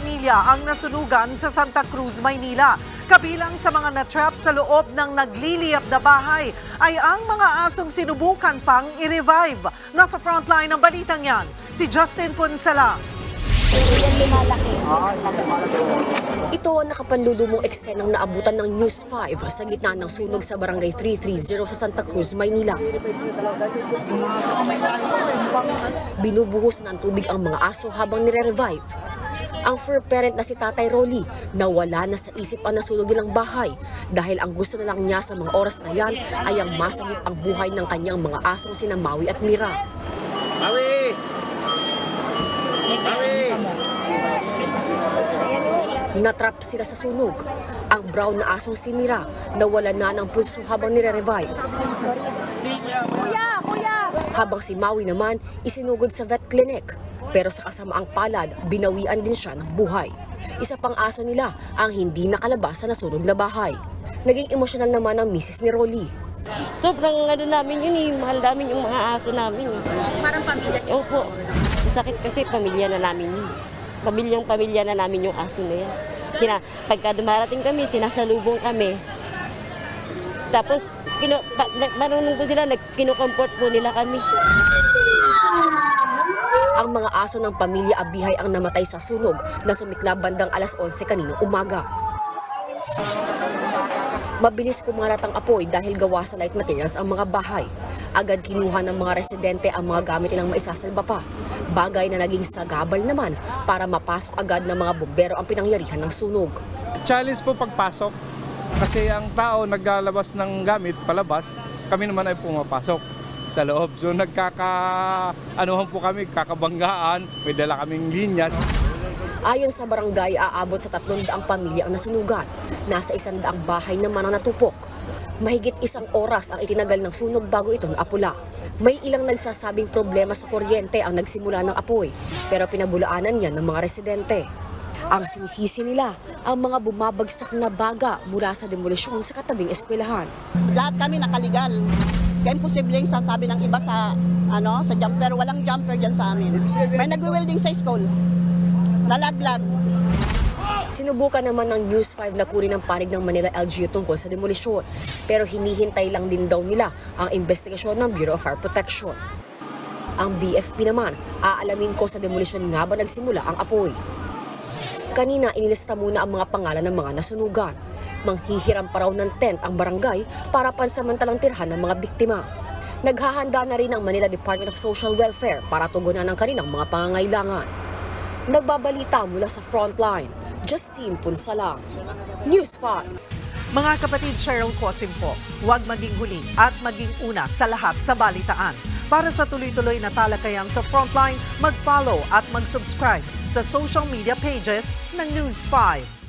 pamilya ang nasunugan sa Santa Cruz, Maynila. Kabilang sa mga natrap sa loob ng nagliliyap na bahay ay ang mga asong sinubukan pang i-revive. Nasa frontline ng balitang yan, si Justin Punsala. Ito ang nakapanlulumong eksenang naabutan ng News 5 sa gitna ng sunog sa Barangay 330 sa Santa Cruz, Maynila. Binubuhos ng tubig ang mga aso habang nire-revive. Ang fur parent na si Tatay Rolly nawala na sa isip ang nasunog nilang bahay dahil ang gusto na lang niya sa mga oras na yan ay ang masagip ang buhay ng kanyang mga asong sina Maui at Mira. Mawi! Mawi! Natrap sila sa sunog. Ang brown na asong si Mira nawala na ng pulso habang nire-revive. Habang si Maui naman isinugod sa vet clinic. Pero sa kasamaang palad, binawian din siya ng buhay. Isa pang aso nila ang hindi nakalabas sa nasunog na bahay. Naging emosyonal naman ang misis ni Rolly. Sobrang ano namin yun eh, mahal namin yung mga aso namin. eh. Parang pamilya Opo, po. Masakit kasi pamilya na namin yun. Pamilyang pamilya na namin yung aso na yan. Sina, pagka dumarating kami, sinasalubong kami. Tapos, kino, pa, marunong po sila, nag, kinukomport po nila kami. Ang mga aso ng pamilya Abihay ang namatay sa sunog na sumikla bandang alas 11 kaninang umaga. Mabilis kumalat ang apoy dahil gawa sa light materials ang mga bahay. Agad kinuha ng mga residente ang mga gamit nilang maisasalba pa. Bagay na naging sagabal naman para mapasok agad ng mga bumbero ang pinangyarihan ng sunog. Challenge po pagpasok kasi ang tao naglalabas ng gamit palabas, kami naman ay pumapasok sa loob. So nagkaka anuhan po kami, kakabanggaan, may dala kaming linyas. Ayon sa barangay, aabot sa 300 pamilya ang nasunugan. Nasa isang daang bahay naman ang natupok. Mahigit isang oras ang itinagal ng sunog bago ito naapula. May ilang nagsasabing problema sa kuryente ang nagsimula ng apoy, pero pinabulaanan yan ng mga residente. Ang sinisisi nila, ang mga bumabagsak na baga mula sa demolisyon sa katabing eskwelahan. lahat kami nakaligal. Kaya imposibleng sasabi ng iba sa ano sa jumper, walang jumper diyan sa amin. May nagwe-welding sa school. Nalaglag. Sinubukan naman ng News 5 na kunin ang panig ng Manila LGU tungkol sa demolisyon. Pero hinihintay lang din daw nila ang investigasyon ng Bureau of Fire Protection. Ang BFP naman, aalamin ko sa demolisyon nga ba nagsimula ang apoy. Kanina inilista muna ang mga pangalan ng mga nasunugan. Manghihiram pa raw ng tent ang barangay para pansamantalang tirhan ng mga biktima. Naghahanda na rin ang Manila Department of Social Welfare para tugunan ang kanilang mga pangangailangan. Nagbabalita mula sa frontline, Justine Punsalang, News 5. Mga kapatid Cheryl Cosim po, huwag maging huli at maging una sa lahat sa balitaan. Para sa tuloy-tuloy na talakayan sa Frontline, mag-follow at mag-subscribe sa social media pages ng News 5.